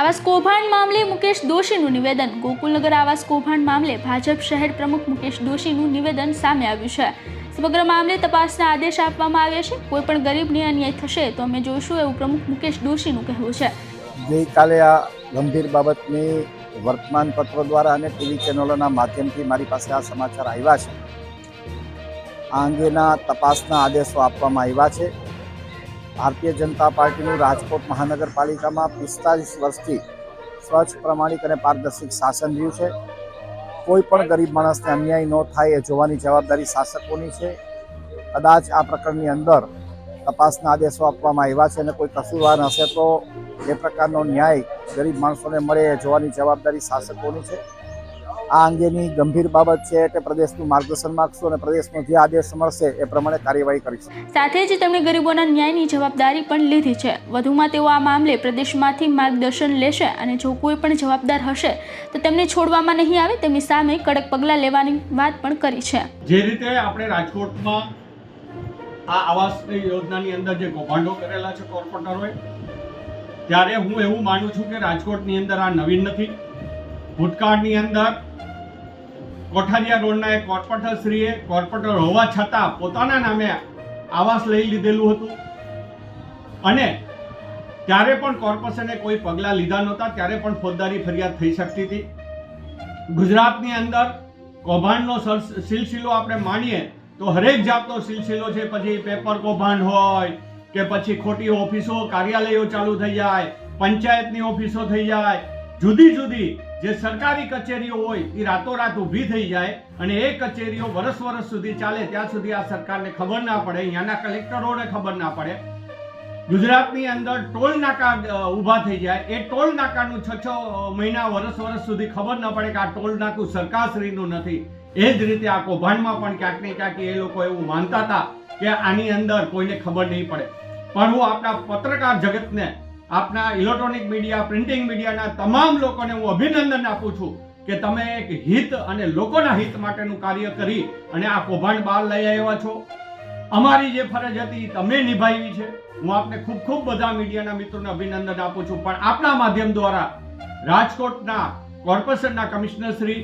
આવાસ કૌભાંડ મામલે મુકેશ દોશીનું નિવેદન. ગોકુલનગર આવાસ કૌભાંડ મામલે ભાજપ શહેર પ્રમુખ મુકેશ દોશીનું નિવેદન સામે આવ્યું છે. સમગ્ર મામલે તપાસના આદેશ આપવામાં આવ્યા છે. કોઈ પણ ગરીબને અન્યાય થશે તો અમે જોઈશું એવું પ્રમુખ મુકેશ દોશીનું કહેવું છે. ગઈકાલે આ ગંભીર બાબતની વર્તમાનપત્રો દ્વારા અને ટીવી ચેનલોના માધ્યમથી મારી પાસે આ સમાચાર આવ્યા છે. આ અંગેના તપાસના આદેશો આપવામાં આવ્યા છે. ભારતીય જનતા પાર્ટીનું રાજકોટ મહાનગરપાલિકામાં પિસ્તાલીસ વર્ષથી સ્વચ્છ, પ્રમાણિક અને પારદર્શક શાસન રહ્યું છે. કોઈ પણ ગરીબ માણસને અન્યાય ન થાય એ જોવાની જવાબદારી શાસકોની છે. કદાચ આ પ્રકરણની અંદર તપાસના આદેશો આપવામાં આવ્યા છે અને કોઈ કસૂરવાર હશે તો એ પ્રકારનો ન્યાય ગરીબ માણસોને મળે એ જોવાની જવાબદારી શાસકોની છે. આ અંગેની ગંભીર બાબત છે એટલે પ્રદેશનું માર્ગદર્શન માગશું અને પ્રદેશનો જે આદેશ મળશે એ પ્રમાણે કાર્યવાહી કરીશું. સાથે જ તેમણે ગરીબોના ન્યાયની જવાબદારી પણ લીધી છે. વધુમાં તેઓ આ મામલે પ્રદેશમાંથી માર્ગદર્શન લેશે અને જો કોઈ પણ જવાબદાર હશે તો તેમને છોડવામાં નહીં આવે તેમની સામે કડક પગલાં લેવાની વાત પણ કરી છે. જે રીતે આપણે રાજકોટમાં આ આવાસ યોજનાની અંદર જે કૌભાંડો કરેલા છે કોર્પોરેટરોએ ત્યારે હું એવું માનું છું કે રાજકોટની અંદર આ નવીન નથી. ભૂતકાળની અંદર કોઠારિયા રોડના એક કોર્પોરેટરશ્રીએ કોર્પોરેટર હોવા છતાં પોતાના નામે આવાસ લઈ લીધેલું હતું. અને ત્યારે પણ કોર્પોરેશને કોઈ પગલાં લીધા નહોતા, ત્યારે પણ ફોજદારી ફરિયાદ થઈ શકતી હતી. ગુજરાતની અંદર કૌભાંડનો સિલસિલો આપણે માણીએ તો હરેક જાતનો સિલસિલો છે. પછી પેપર કૌભાંડ હોય કે પછી ખોટી ઓફિસો, કાર્યાલયો ચાલુ થઈ જાય, પંચાયતની ઓફિસો થઈ જાય જુદી જુદી જે સરકારી કચેરીઓ હોય, એ રાતોરાત ઊભી થઈ જાય અને એ કચેરીઓ વર્ષ વર્ષ સુધી ચાલે, ત્યાં સુધી આ સરકારને ખબર ના પડે, અહીંયાના કલેક્ટરોને ખબર ના પડે. ગુજરાતની અંદર ટોલ નાકા ઊભા થઈ જાય. એ ટોલ નાકાનું છ છ મહિના વર્ષ વર્ષ સુધી ખબર ન પડે કે આ ટોલ નાકું સરકારશ્રીનું નથી. એ જ રીતે આ કૌભાંડમાં પણ ક્યાંક ને ક્યાંક એ લોકો એવું માનતા હતા કે આની અંદર કોઈને ખબર નહીં પડે. પણ હું આપણા પત્રકાર જગતને આપના ઇલેક્ટ્રોનિક મીડિયા પ્રિન્ટિંગ મીડિયાના તમામ લોકોને હું અભિનંદન આપું છું કે તમે એક હિત અને લોકોના હિત માટેનું કાર્ય કરી અને આ કૌભાંડ બહાર લઈ આવ્યા છો. અમારી જે ફરજ હતી તમે નિભાવી છે. હું આપને ખૂબ ખૂબ બધા મીડિયાના મિત્રોને અભિનંદન આપું છું. પણ આપના માધ્યમ દ્વારા રાજકોટના કોર્પોરેશનના કમિશનર શ્રી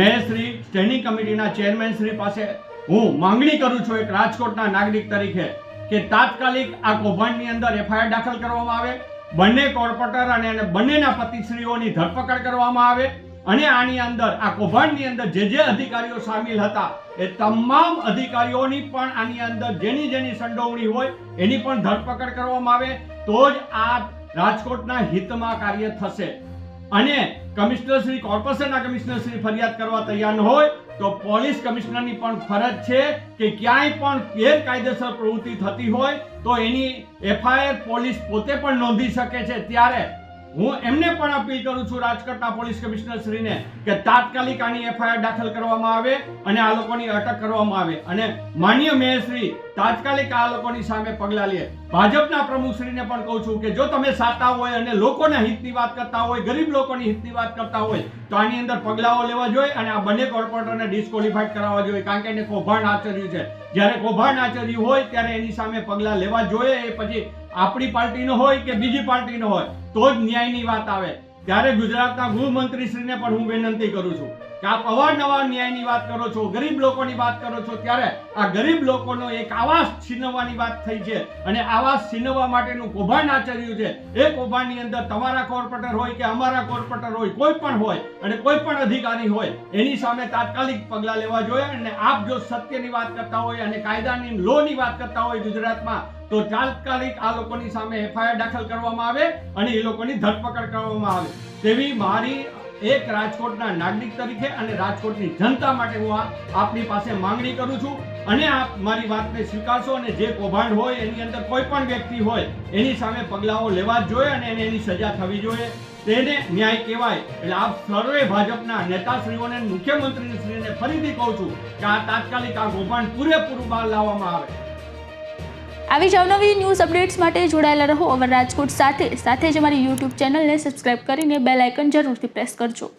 મેયરશ્રી સ્ટેન્ડિંગ કમિટીના ચેરમેન શ્રી પાસે હું માંગણી કરું છું એક રાજકોટના નાગરિક તરીકે કે તાત્કાલિક આ કૌભાંડની અંદર એફઆઈઆર દાખલ કરવામાં આવે. બંને કોર્પોરેટર અને એને બંનેના પતિશ્રીઓની ધરપકડ કરવામાં આવે અને આની અંદર, આ કૌભાંડની અંદર જે જે અધિકારીઓ સામેલ હતા, એ તમામ અધિકારીઓની પણ આની અંદર જેની જેની સંડોવણી હોય, એની પણ ધરપકડ કરવામાં આવે, તો જ આ રાજકોટના હિતમાં કાર્ય થશે. અને કમિશનર શ્રી, કોર્પોરેશનના કમિશનર શ્રી ફરિયાદ કરવા તૈયાર ન હોય તો પોલીસ કમિશનરની પણ ફરજ છે કે ક્યાંય પણ ગેરકાયદેસર પ્રવૃત્તિ થતી હોય તો એની એફઆઈઆર પોલીસ પોતે પણ નોંધી શકે છે. ત્યારે હું એમને પણ અપીલ કરું છું રાજકોટના પોલીસ કમિશનર શ્રીને કે તાત્કાલિક આની એફઆઈઆર દાખલ કરવામાં આવે અને આ લોકોની અટક કરવામાં આવે. અને માન્ય મેયર શ્રી તાત્કાલિક આ લોકોની સામે પગલાં લે. ભાજપના પ્રમુખ શ્રીને પણ કહું છું કે જો તમે સાતા હોય અને લોકોના હિતની વાત કરતા હોય, ગરીબ લોકોની હિતની વાત કરતા હોય, તો આની અંદર પગલાઓ લેવા જોઈએ અને આ બંને કોર્પોરેટરને ડિસ્કોલિફાઈડ કરાવવા જોઈએ. કારણ કે એને કૌભાંડ આચર્યું છે. જ્યારે કૌભાંડ આચર્યું હોય, ત્યારે એની સામે પગલાં લેવા જોઈએ. એ પછી આપણી પાર્ટીનો હોય કે બીજી પાર્ટીનો હોય, તો જ ન્યાયની વાત આવે. ત્યારે ગુજરાતના ગૃહમંત્રીશ્રીને પણ હું વિનંતી કરું છું કે આપ અવારનવાર ન્યાયની વાત કરો છો, ગરીબ લોકોની વાત કરો છો, ત્યારે આ ગરીબ લોકોનો એક આવાસ છીનવવાની વાત થઈ છે. અને આવાસ છીનવવા માટેનું કૌભાંડ આચર્યું છે. એ કૌભાંડની અંદર તમારા કોર્પોરેટર હોય કે અમારા કોર્પોરેટર હોય, કોઈ પણ હોય અને કોઈ પણ અધિકારી હોય, એની સામે તાત્કાલિક પગલાં લેવા જોઈએ. અને આપ જો સત્યની વાત કરતા હોય અને કાયદાની લોની વાત કરતા હોય ગુજરાતમાં તો તાત્કાલિક આ લોકોની સામે એફઆઈઆર દાખલ કરવામાં આવે અને એ લોકોની ધરપકડ કરવામાં આવે. તેવી મારી એક રાજકોટના નાગરિક તરીકે અને રાજકોટની જનતા માટે હું આપની પાસે માંગણી કરું છું. અને આપ મારી વાતને સ્વીકારશો અને જે કૌભાંડ હોય એની અંદર કોઈ પણ વ્યક્તિ હોય, એની સામે પગલાઓ લેવા જ જોઈએ અને એને એની સજા થવી જોઈએ. તેને ન્યાય કહેવાય. એટલે આપ સર્વે ભાજપના નેતાશ્રીઓને, મુખ્યમંત્રીશ્રીને ફરીથી કહું છું કે આ તાત્કાલિક આ કૌભાંડ પૂરેપૂરું બહાર લાવવામાં આવે. આવી જ અવનવી ન્યૂઝ અપડેટ્સ માટે જોડાયેલા રહો અવર રાજકોટ સાથે. સાથે જ અમારી યુટ્યુબ ચેનલને સબસ્ક્રાઇબ કરીને બેલ આઇકન જરૂરથી પ્રેસ કરજો.